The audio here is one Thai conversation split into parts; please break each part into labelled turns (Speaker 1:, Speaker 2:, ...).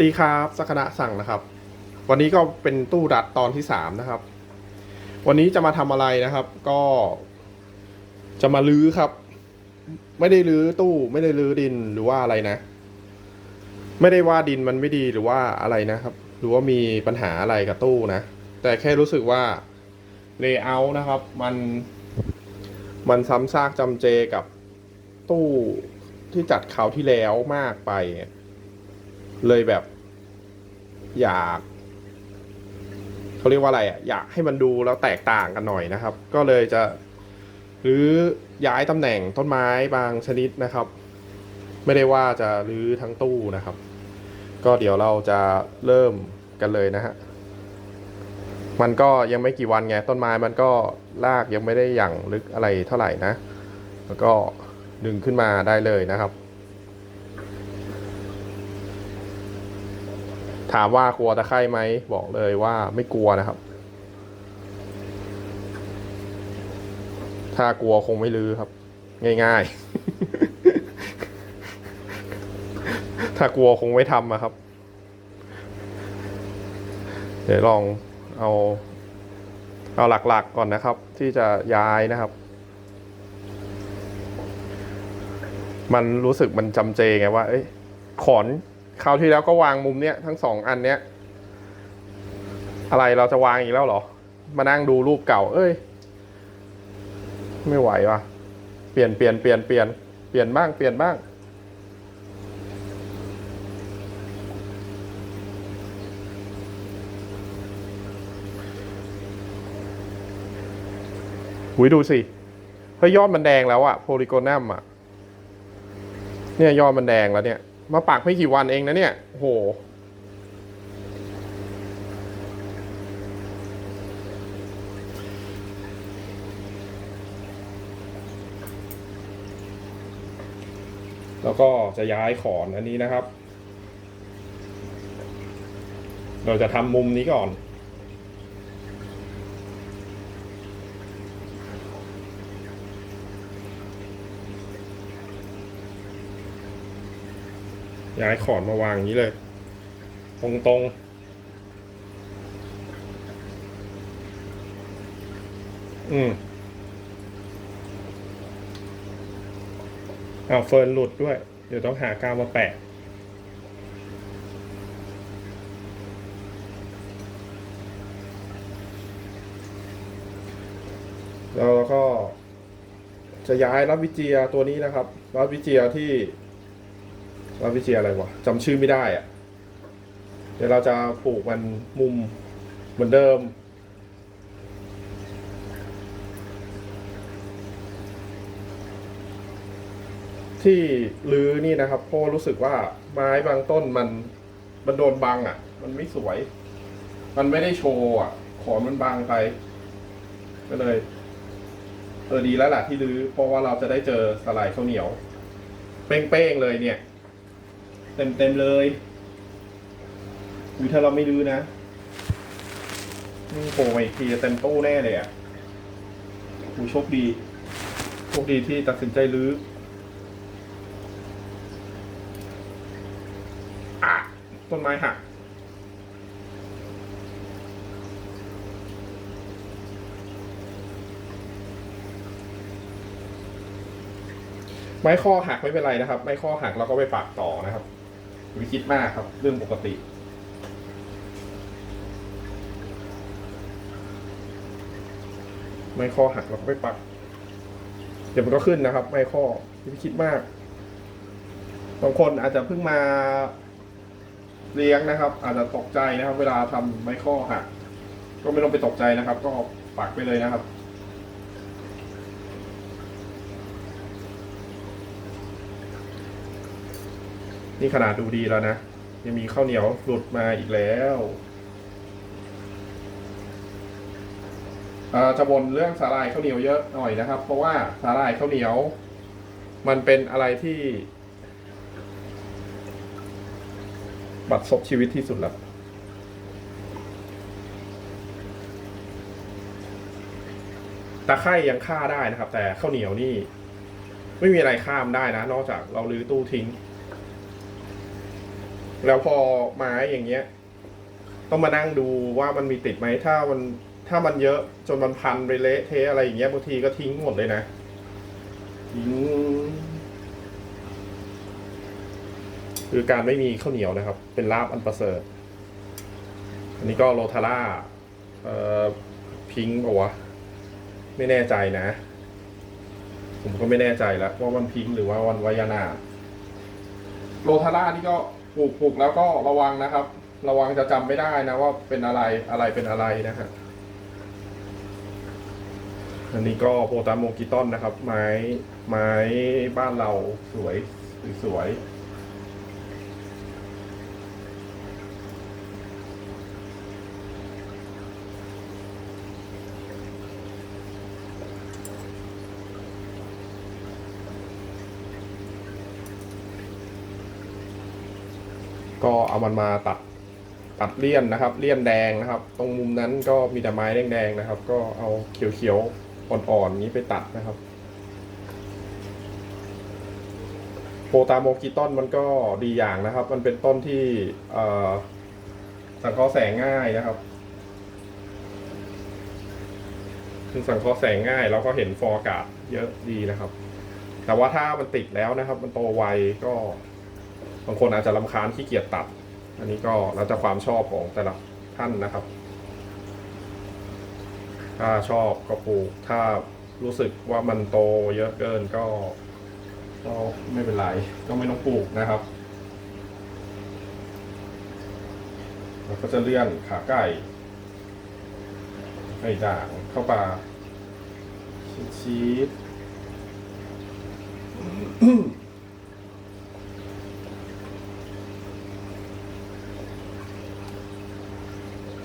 Speaker 1: สวัสดีครับสักณะสั่งนะครับ วันนี้ก็เป็นตู้ดัดตอนที่สามนะครับ วันนี้จะมาทำอะไรนะครับ ก็จะมาลื้อครับ ไม่ได้ลื้อตู้ไม่ได้ลื้อดินหรือว่าอะไรนะ ไม่ได้ว่าดินมันไม่ดีหรือว่าอะไรนะครับ หรือว่ามีปัญหาอะไรกับตู้นะ แต่แค่รู้สึกว่าเลเยอร์นะครับ มัน มันซ้ำซากจำเจกับตู้ที่จัดคราวที่แล้วมากไป เลยแบบ อยากเขาเรียกว่าอะไรอะอยากให้มันดูแล้วแตกต่างกันหน่อยนะครับ ก็เลยจะ หรือย้ายตำแหน่งต้นไม้บางชนิดนะครับ ไม่ได้ว่าจะรื้อทั้งตู้นะครับ ก็เดี๋ยวเราจะเริ่มกันเลยนะฮะมันก็ยังไม่กี่วันไงต้นไม้มันก็รากยังไม่ได้อย่างลึกอะไรเท่าไหร่นะ แล้วก็ดึงขึ้นมาได้เลยนะครับ ถามว่ากลัวตะไคร่ไหมบอกเลยว่าไม่กลัวนะครับ ถ้ากลัวคงไม่ลือครับ ง่ายๆ ถ้ากลัวคงไม่ทำอะครับ เดี๋ยวลองเอาเอาหลักๆก่อนนะครับ ที่จะย้ายนะครับ มันรู้สึกมันจำเจไงว่า เอ้ยขอน คราวที่แล้วก็วางมุมเนี้ยทั้งสองอันเนี้ย อะไรเราจะวางอีกแล้วเหรอ มานั่งดูรูปเก่า เอ้ย ไม่ไหววะเปลี่ยนเปลี่ยนเปลี่ยนเปลี่ยนเปลี่ยนบ้างเปลี่ยนบ้าง หุยดูสิเฮ้ยยอดมันแดงแล้วอะโพลิโกนัมอะเนี่ยยอดมันแดงแล้วเนี่ย มาปักไม่กี่วันเองนะเนี่ยโอ้โหแล้วก็จะย้ายขอนอันนี้นะครับ เราจะทำมุมนี้ก่อน ย้ายขอนมาวางอย่างนี้เลย ตรงตรงอืมเอาเฟิร์นหลุดด้วย เดี๋ยวต้องหากาวมาแปะแล้วก็จะย้ายรับวิเจียตัวนี้นะครับ รับวิเจียที่ ว่าวิเชีอะไรวะจำชื่อไม่ได้อะเดี๋ยวเราจะปลูกมันมุมเหมือนเดิม ที่รื้อนี่นะครับเพราะรู้สึกว่าไม้บางต้นมันมันโดนบังอะ มันไม่สวย มันไม่ได้โชว์อะ ขอนมันบางไปก็เลยเออดีแล้วแหละที่รื้อเพราะว่าเราจะได้เจอสไลด์ข้าวเหนียว เป้งๆเลยเนี่ย เต็มเต็มๆเลยอุยถ้าเราไม่รื้อนะนี่โผล่มาอีกทีเต็มตู้แน่เลยอะอุยโชคดี โชคดีที่ตัดสินใจรื้อต้นไม้หักไม้ข้อหักไม่เป็นไรนะครับ ไม้ข้อหักเราก็ไปปักต่อนะครับ ไปคิดมากครับ เรื่องปกติไม้ข้อหักเราก็ไปปัก เดี๋ยวมันก็ขึ้นนะครับ ไม้ข้ออย่าไปคิดมากบางคนอาจจะเพิ่งมาเลี้ยงนะครับ อาจจะตกใจนะครับ เวลาทำไม้ข้อหักก็ไม่ต้องไปตกใจนะครับ ก็ปักไปเลยนะครับ นี่ขนาดดูดีแล้วนะ ยังมีข้าวเหนียวหลุดมาอีกแล้วอ่อจะบ่นเรื่องสาหร่ายข้าวเหนียวเยอะหน่อยนะครับ เพราะว่าสาหร่ายข้าวเหนียว มันเป็นอะไรที่ บัดซบชีวิตที่สุดแล้วตะไคร่ยังฆ่าได้นะครับ แต่ข้าวเหนียวนี่ ไม่มีอะไรข้ามได้นะ นอกจากเราลื้อตู้ทิ้ง แล้วพอไม้อย่างเงี้ย ต้องมานั่งดูว่ามันมีติดไหมถ้ามันถ้ามันเยอะจนมันพันไปเละเทะอะไรอย่างเงี้ยบางทีก็ทิ้งหมดเลยนะทิ้งคือการไม่มีข้าวเหนียวนะครับ เป็นลาบอันประเสริฐ อันนี้ก็โรทาร่าเอ่อพิงค์ปะวะไม่แน่ใจนะ ผมก็ไม่แน่ใจแล้วว่าวันพิงค์หรือว่าวันวายนาโรทาร่านี่ก็ ปลูกปลูกแล้วก็ระวังนะครับ ระวังจะจำไม่ได้นะว่าเป็นอะไรอะไรเป็นอะไรนะครับอันนี้ก็โพตามโมกิตอนนะครับ ไม้ไม้บ้านเราสวยสวย ก็เอามันมาตัดตัดเลี่ยนนะครับเลี่ยนแดงนะครับ ตรงมุมนั้นก็มีแต่ไม้แดงๆนะครับ ก็เอาเขียวๆอ่อนๆนี้ไปตัดนะครับโปรตาโมกิตอนมันก็ดีอย่างนะครับ มันเป็นต้นที่สังเคราะห์แสงง่ายนะครับคือสังเคราะห์แสงง่ายแล้วก็เห็นฟองอากาศเยอะดีนะครับ แต่ว่าถ้ามันติดแล้วนะครับ มันโตไวก็ บางคนอาจจะลำคาญขี้เกียจตัด อันนี้ก็แล้วแต่ความชอบของแต่ละท่านนะครับ ถ้าชอบก็ปลูก ถ้ารู้สึกว่ามันโตเยอะเกินก็ก็ไม่เป็นไร ก็ไม่ต้องปลูกนะครับเราก็จะเลื่อนขาไก่ไก่ด่างเข้าปลาชีส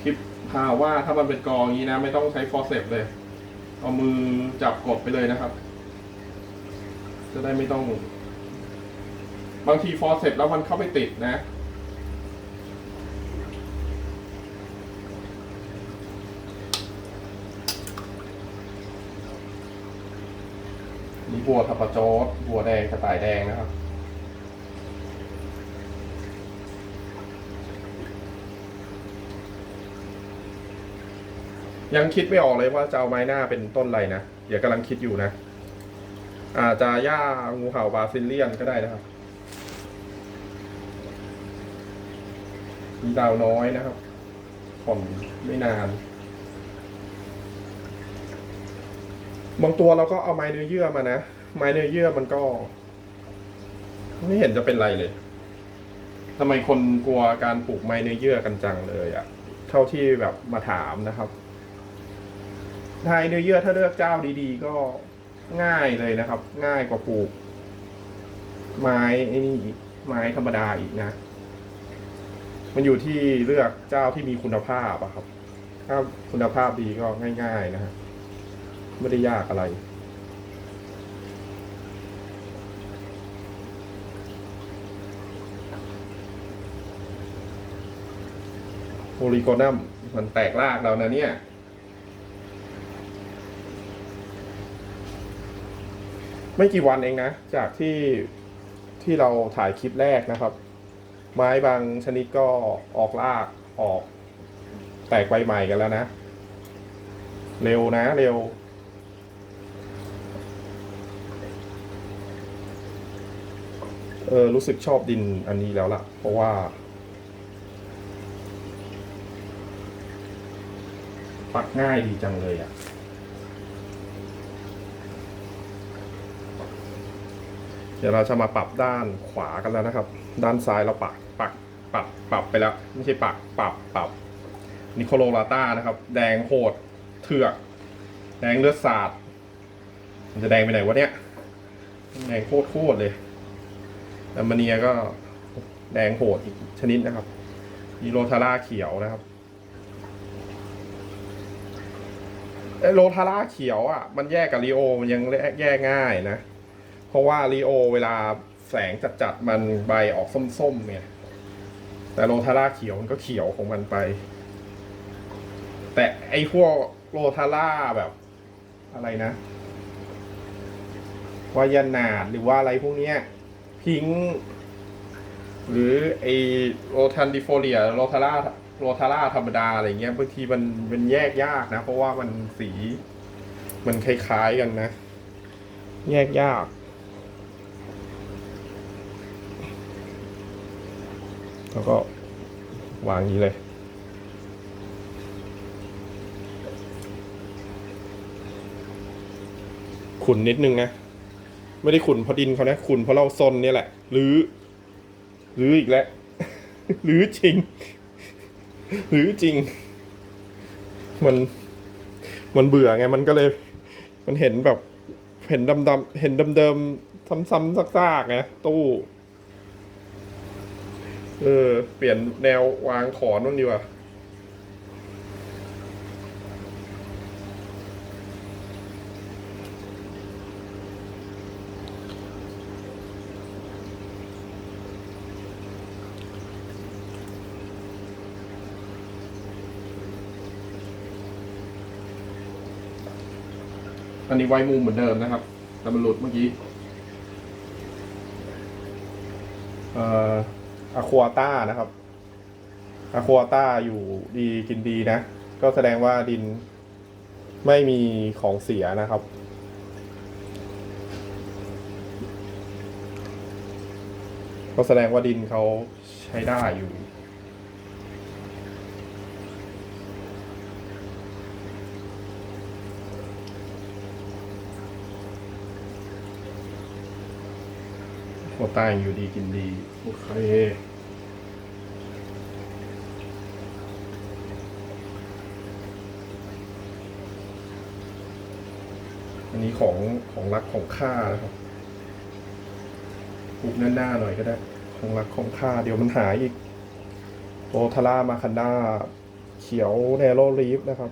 Speaker 1: ค ลิปพาว่าถ้ามันเป็นกองอย่างนี้นะ ไม่ต้องใช้ฟอร์เซปเลย เอามือจับกดไปเลยนะครับ จะได้ไม่ต้อง บางทีฟอร์เซปแล้วมันเข้าไปติดนะนี่บัวทับประโจดบัวแดงกระต่ายแดงนะครับ ยังคิดไม่ออกเลยว่าจะเอาไม้หน้าเป็นต้นอะไรนะ เดี๋ยวกำลังคิดอยู่นะ อาจจะย่างูเห่าบาซิเลียนก็ได้นะครับ มีดาวน้อยนะครับผ่อนไม่นาน บางตัวเราก็เอาไม้เนื้อเยื่อมานะ ไม้เนื้อเยื่อมันก็ ไม่เห็นจะเป็นไรเลยทำไมคนกลัวการปลูกไม้เนื้อเยื่อกันจังเลยอะเท่าที่แบบมาถามนะครับ ไทยเนื้อเยื่อถ้าเลือกเจ้าดีๆ ก็ง่ายเลยนะครับ ง่ายกว่าปลูก ไม้ไอ้นี่ไม้ธรรมดาอีกนะ มันอยู่ที่เลือกเจ้าที่มีคุณภาพอะครับ ถ้าคุณภาพดีก็ง่าย ๆนะฮะไม่ได้ยากอะไรโพลีโกนัมมันแตกรากเรานะเนี่ย ไม่กี่วันเองนะ จากที่ที่เราถ่ายคลิปแรกนะครับ ไม้บางชนิดก็ออกรากออก แตกใบใหม่กันแล้วนะ เร็วนะเร็ว เออรู้สึกชอบดินอันนี้แล้วล่ะ เพราะว่า ปักง่ายดีจังเลยอะ เดี๋ยวเราจะมาปรับด้านขวากันแล้วนะครับ ด้านซ้ายเราปักปักปรับปรับไปแล้ว ไม่ใช่ปักปรับปรับนิโคโลลาต้านะครับ แดงโหดเถือกแดงเลือดสาดมันจะแดงไปไหนวะเนี่ยแดงโคตรโคตรเลยแอมมาเนียก็แดงโหดอีกชนิดนะครับมีโรทาร่าเขียวนะครับไอโรทาร่าเขียวอะ มันแยกกับลีโอมันยังแยกง่ายนะ ราะว่าลีโอเวลาแสงจัดๆมันใบออกส้มๆเนี่ย แต่โรทาร่าเขียวมันก็เขียวของมันไป แต่ไอ้พวกโรทาร่าแบบอะไรนะวายานาดหรือว่าอะไรพวกเนี้ย พิงค์หรือไอโรทันดิโฟเลียโรทาร่าโรทาร่าธรรมดาอะไรเงี้ยบางทีมันมันแยกยากนะ เพราะว่ามันสี มันคล้ายๆกันนะ แยกยาก แล้วก็วางอย่างนี้เลย ขุนนิดนึงนะ ไม่ได้ขุนเพราะดินเขานะขุนเพราะเราซนเนี่ยแหละหรือหรืออีกแล้วหรือจริง หรือจริง มันมันเบื่อไงมันก็เลย มันเห็นแบบ เห็นดำๆเห็นเดิมๆซ้ำๆซากๆไงตู้ เออ เปลี่ยนแนววางขอนบ้างดีกว่าอันนี้ไว้มุมเหมือนเดิมนะครับแต่มันหลุดเมื่อกี้ เอ่อ อะควาต้านะครับอะควาต้าอยู่ดีกินดีนะ ก็แสดงว่าดินไม่มีของเสียนะครับ ก็แสดงว่าดินเขาใช้ได้อยู่ โคต้ายอยู่ดีกินดี โอเคอันนี้ของของรักของข้านะครับปลูกหน้าๆหน่อยก็ได้ ของรักของข้าเดี๋ยวมันหายอีกโรทาร่ามาคันดาเขียวแนโรลีฟนะครับ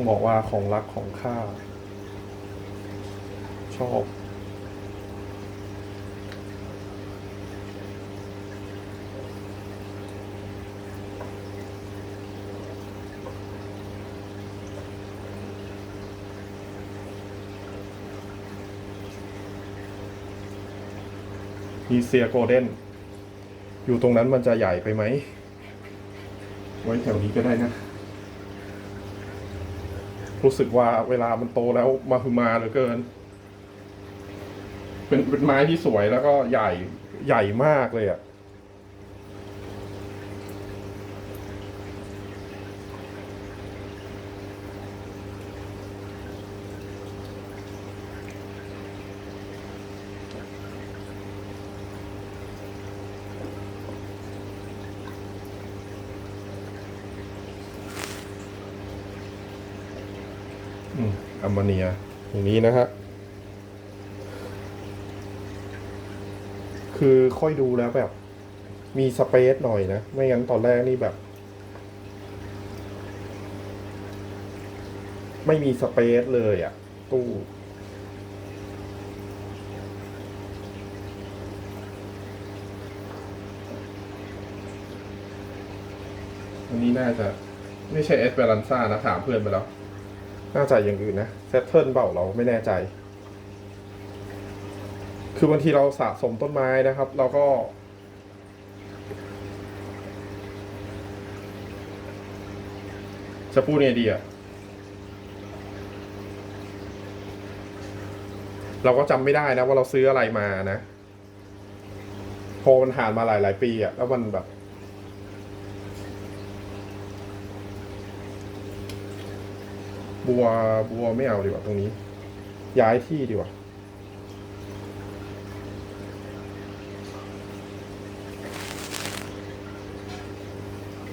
Speaker 1: ต้องบอกว่าของรักของข้าชอบมีเซียโกลเด้น อยู่ตรงนั้นมันจะใหญ่ไปไหม ไว้แถวนี้ก็ได้นะ รู้สึกว่าเวลามันโตแล้วมาคือมาเหลือเกิน เป็นเป็นไม้ที่สวยแล้วก็ใหญ่ใหญ่มากเลยอะ่ะ อัมโมเนียอย่างนี้นะฮะคือค่อยดูแล้วแบบ มีสเปซหน่อยนะ ไม่งั้นตอนแรกนี่แบบ ไม่มีสเปซเลยอะ่ะ ตู้อันนี้น่าจะ ไม่ใช่เอสเปรันซ่านะถามเพื่อนไปแล้ว น่าจะอย่างอื่นนะเซตเทิลเปล่าเราไม่แน่ใจ คือบางทีเราสะสมต้นไม้นะครับ เราก็ จะพูดไงดีอะเราก็จำไม่ได้นะว่าเราซื้ออะไรมานะ พอมันผ่านมาหลาย ๆ ปีอะแล้วมันแบบ บัวบัวไม่เอาดีกว่าตรงนี้ ย้ายที่ดีกว่า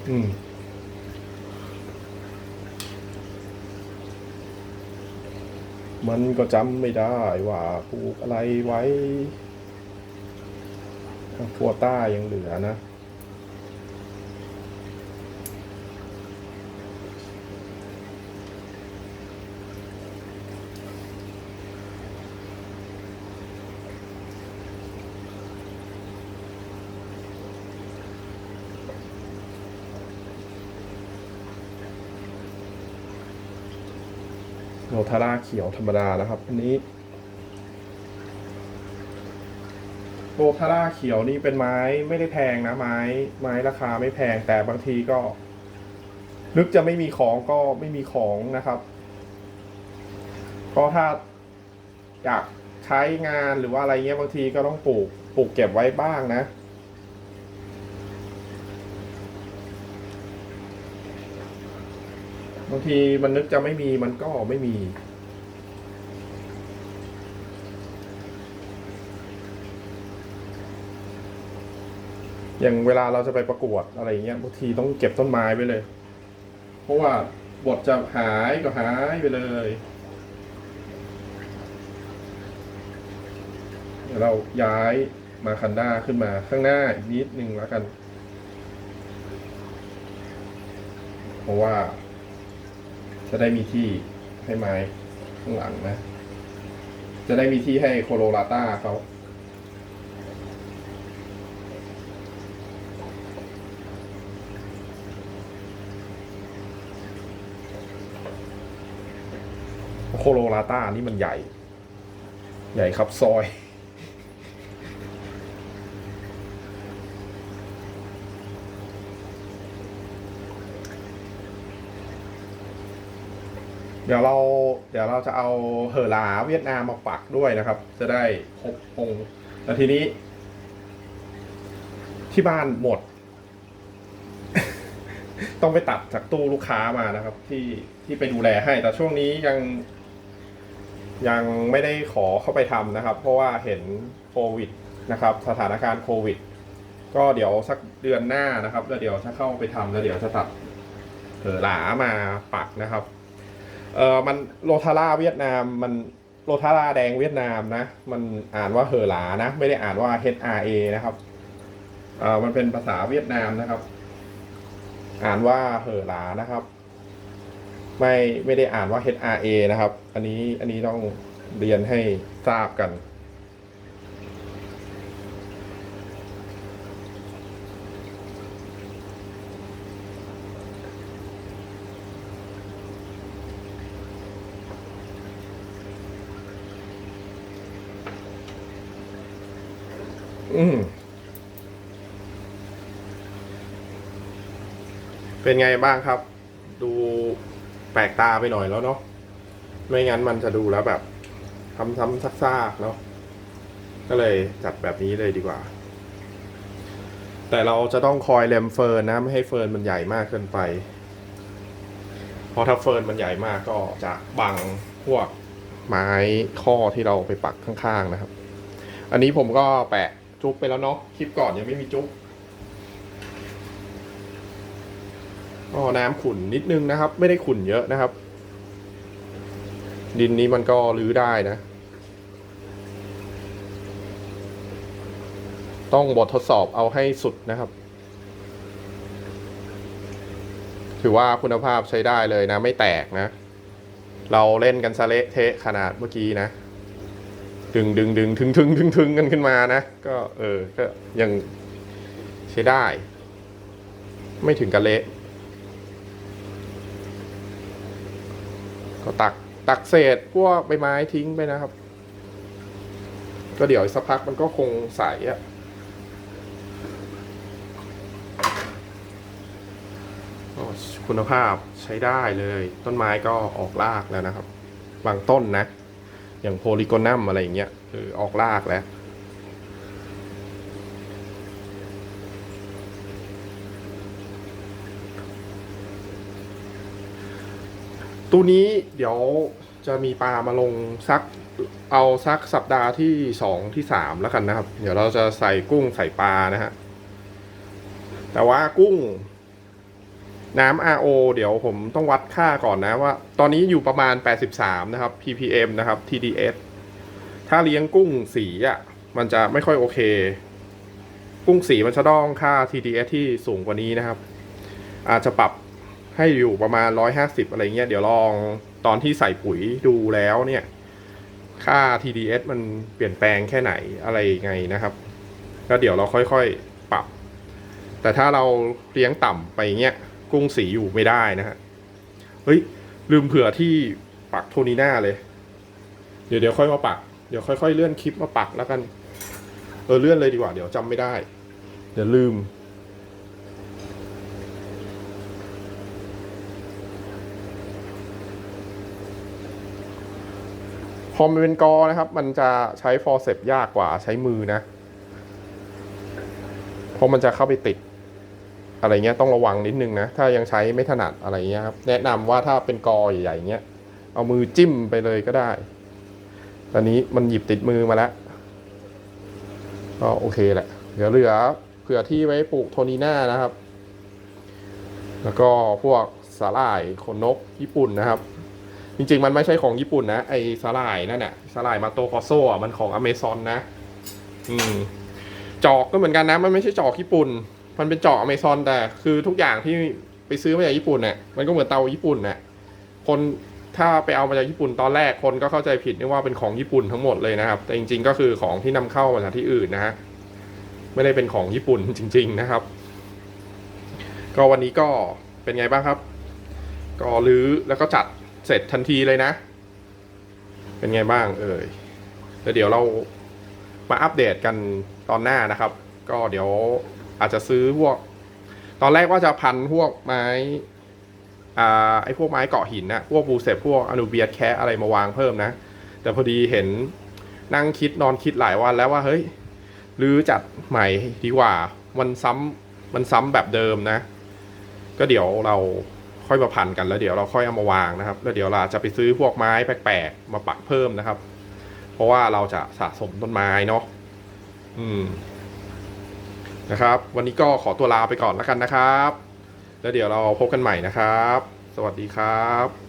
Speaker 1: อืมมันก็จำไม่ได้ว่าปลูกอะไรไว้ฟัวต้ายังเหลือนะ ทาร่าเขียวธรรมดานะครับ อันนี้โรทาร่าเขียวนี่เป็นไม้ไม่ได้แพงนะไม้ไม้ราคาไม่แพงแต่บางทีก็ นึกจะไม่มีของก็ไม่มีของนะครับก็ถ้าอยากใช้งานหรือว่าอะไรเงี้ยบางทีก็ต้องปลูกปลูกเก็บไว้บ้างนะ บางทีมันนึกจะไม่มีมันก็ไม่มี อย่างเวลาเราจะไปประกวดอะไรเงี้ยบางทีต้องเก็บต้นไม้ไว้เลย เพราะว่าบทจะหายก็หายไปเลยเดี๋ยวเราย้ายมาคันด้าขึ้นมาข้างหน้าอีกนิดนึงแล้วกัน เพราะว่า จะได้มีที่ให้ไม้ข้างหลังนะ จะได้มีที่ให้โคโลราต้าเขาโคโลราต้านี่มันใหญ่ ใหญ่ครับซอย เดี๋ยวเราเดี๋ยวเราจะเอาเหอหลาเวียดนามมาปักด้วยนะครับ จะได้ครบองค์แล้วทีนี้ ที่บ้านหมด ต้องไปตัดจากตู้ลูกค้ามานะครับ ที่ที่ไปดูแลให้ แต่ช่วงนี้ยังยังไม่ได้ขอเข้าไปทำนะครับ เพราะว่าเห็นโควิดนะครับ สถานการณ์โควิด ก็เดี๋ยวสักเดือนหน้านะครับ แล้วเดี๋ยวจะเข้าไปทำแล้วเดี๋ยวจะตัดเหอหลามาปักนะครับ เออมันโรทาร่าเวียดนามมันโรทาร่าแดงเวียดนามนะ มันอ่านว่าเหอหลานะ ไม่ได้อ่านว่า H R A นะครับเออมันเป็นภาษาเวียดนามนะครับ อ่านว่าเหอหลานะครับ ไม่ไม่ได้อ่านว่า H R A นะครับ อันนี้อันนี้ต้องเรียนให้ทราบกัน อืมเป็นไงบ้างครับ ดูแปลกตาไปหน่อยแล้วเนาะไม่งั้นมันจะดูแล้วแบบทำทำซักซากๆเนาะก็เลยจัดแบบนี้เลยดีกว่า แต่เราจะต้องคอยเล็มเฟิร์นนะ ไม่ให้เฟิร์นมันใหญ่มากเกินไปเพราะถ้าเฟิร์นมันใหญ่มากก็จะบังพวกไม้ข้อที่เราไปปักข้างๆนะครับ อันนี้ผมก็แปะ จุ๊บไปแล้วเนาะคลิปก่อนยังไม่มีจุ๊บก็น้ำขุ่นนิดนึงนะครับ ไม่ได้ขุ่นเยอะนะครับ ดินนี้มันก็รื้อได้นะ ต้องบททดสอบเอาให้สุดนะครับ ถือว่าคุณภาพใช้ได้เลยนะ ไม่แตกนะ เราเล่นกันซะเละเทะขนาดเมื่อกี้นะ ดึงดึงดึงถึงถึงถึงถึงกันขึ้นมานะ ก็เออก็ยังใช้ได้ ไม่ถึงกับเละก็ตักตักเศษพวกใบไม้ทิ้งไปนะครับ ก็เดี๋ยวสักพักมันก็คงใสอะ่ะคุณภาพใช้ได้เลย ต้นไม้ก็ออกรากแล้วนะครับ บางต้นนะ อย่างโพลิโกนัมอะไรอย่างเงี้ยคือออกรากแล้วตู้นี้เดี๋ยวจะมีปลามาลงสักเอาสักสัปดาห์ที่สองที่สามแล้วกันนะครับ เดี๋ยวเราจะใส่กุ้งใส่ปลานะฮะแต่ว่ากุ้ง น้ำ RO เดี๋ยวผมต้องวัดค่าก่อนนะว่า ตอนนี้อยู่ประมาณ 83 นะครับ ppm นะครับ TDS ถ้าเลี้ยงกุ้งสีอะ มันจะไม่ค่อยโอเค กุ้งสีมันจะต้องค่า TDS ที่สูงกว่านี้นะครับ อาจจะปรับให้อยู่ประมาณ 150 อะไรเงี้ย เดี๋ยวลองตอนที่ใส่ปุ๋ยดูแล้วเนี่ย ค่า TDS มันเปลี่ยนแปลงแค่ไหนอะไรไงนะครับ แล้วเดี๋ยวเราค่อยๆปรับ แต่ถ้าเราเลี้ยงต่ำไปเงี้ย กุ้งสีอยู่ไม่ได้นะฮะ เฮ้ย ลืมเผื่อที่ปักโทนีน่าเลย เดี๋ยวเดี๋ยวค่อยมาปัก เดี๋ยวค่อยๆเลื่อนคลิปมาปักแล้วกัน เออเลื่อนเลยดีกว่า เดี๋ยวจำไม่ได้ เดี๋ยวลืม พอมันเป็นกอนะครับ มันจะใช้ฟอร์เซปยากกว่าใช้มือนะ เพราะมันจะเข้าไปติด อะไรเงี้ยต้องระวังนิดนึงนะ ถ้ายังใช้ไม่ถนัดอะไรเงี้ยครับแนะนำว่าถ้าเป็นกอใหญ่ๆเงี้ยเอามือจิ้มไปเลยก็ได้ ตอนนี้มันหยิบติดมือมาแล้วก็โอเคแหละเดี๋ยวเหลือเผื่อที่ไว้ปลูกโทนีน่านะครับ แล้วก็พวกสาหร่ายขนนกญี่ปุ่นนะครับ จริงๆ มันไม่ใช่ของญี่ปุ่นนะ ไอสาหร่ายนั่นน่ะสาหร่ายมาโตคอโซอะมันของอเมซอนนะ อืมจอกก็เหมือนกันนะ มันไม่ใช่จอกญี่ปุ่น มันเป็นจอกอเมซอนแต่คือทุกอย่างที่ไปซื้อมาจากญี่ปุ่นเนี่ยมันก็เหมือนเตาญี่ปุ่นน่ะคนถ้าไปเอามาจากญี่ปุ่นตอนแรกคนก็เข้าใจผิดนึกว่าเป็นของญี่ปุ่นทั้งหมดเลยนะครับ แต่จริง ๆ ก็คือของที่นำเข้ามาจากที่อื่นนะฮะไม่ได้เป็นของญี่ปุ่นจริง ๆ นะครับ ก็วันนี้ก็เป็นไงบ้างครับ ก็รื้อแล้วก็จัดเสร็จทันทีเลยนะ เป็นไงบ้างเอ่ยแล้วเดี๋ยวเรามาอัปเดตกันตอนหน้านะครับ ก็เดี๋ยว อาจจะซื้อพวก ตอนแรกว่าจะพันพวกไม้อ่าไอ้พวกไม้เกาะหินนะพวกบูเซปพวกอนูเบียแคะอะไรมาวางเพิ่มนะ แต่พอดีเห็นนั่งคิดนอนคิดหลายวันแล้วว่าเฮ้ยรื้อจัดใหม่ดีกว่ามันซ้ำมันซ้ำแบบเดิมนะ ก็เดี๋ยวเราค่อยมาพันกันแล้วเดี๋ยวเราค่อยเอามาวางนะครับ แล้วเดี๋ยวเราจะไปซื้อพวกไม้แปลกๆมาปักเพิ่มนะครับ เพราะว่าเราจะสะสมต้นไม้เนาะอืม นะครับ วันนี้ก็ขอตัวลาไปก่อนแล้วกันนะครับ แล้วเดี๋ยวเราพบกันใหม่นะครับ สวัสดีครับ